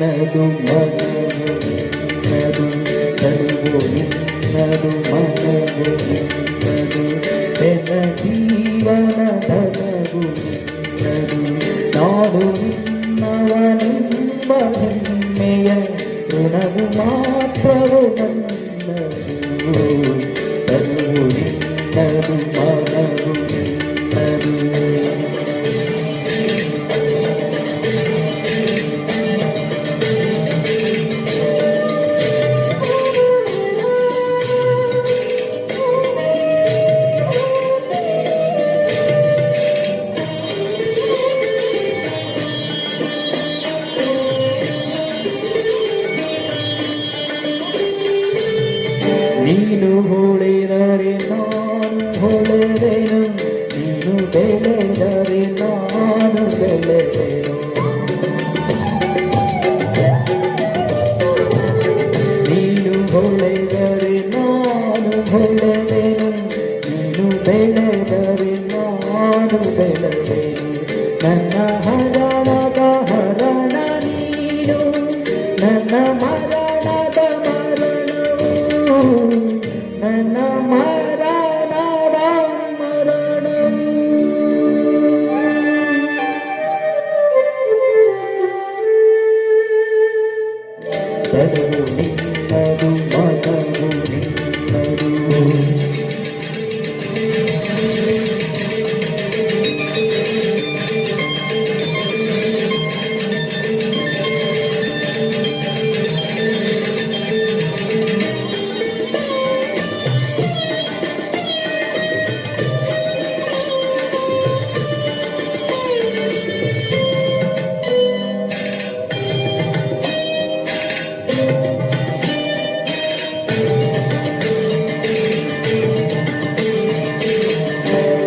నిన్నదు మనము నిన్నదు తనువు నిన్నదు మనము నిన్నదు జన జీవన ధనవు నిన్నదు నాడు నిన్నవనింబెయ రుణము మాత్రము నన్నదు. ನೀನು ಹೊಳೆದರೆ ನಾನು ಹೊಳೆದೆನು ನೀನು ಬೆಳೆದರೆ ನಾನು ಬೆಳೆದೆನು ನೀನು ಹೊಳೆದರೆ ನಾನು ಹೊಳೆದೆನು ನೀನು ಬೆಳೆದರೆ ನಾನು ಬೆಳೆದೆನು ನನ್ನ ಹರಣದ and I'm.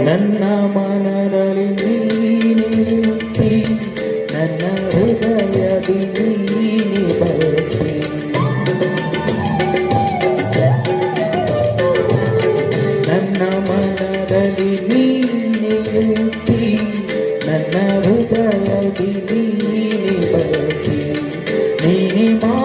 ನನ್ನ ಮನದಲ್ಲಿ ನೀನಿರುತ್ತಿ ನನ್ನ ಹೃದಯದಿ ನೀನಿ ಬರ್ತಿ ನನ್ನ ಮನದಲ್ಲಿ ನೀನಿರುತ್ತಿ ನನ್ನ ಹೃದಯದಿ ನೀನಿ ಬರ್ತಿ ನೀನಿ ಮಾಯ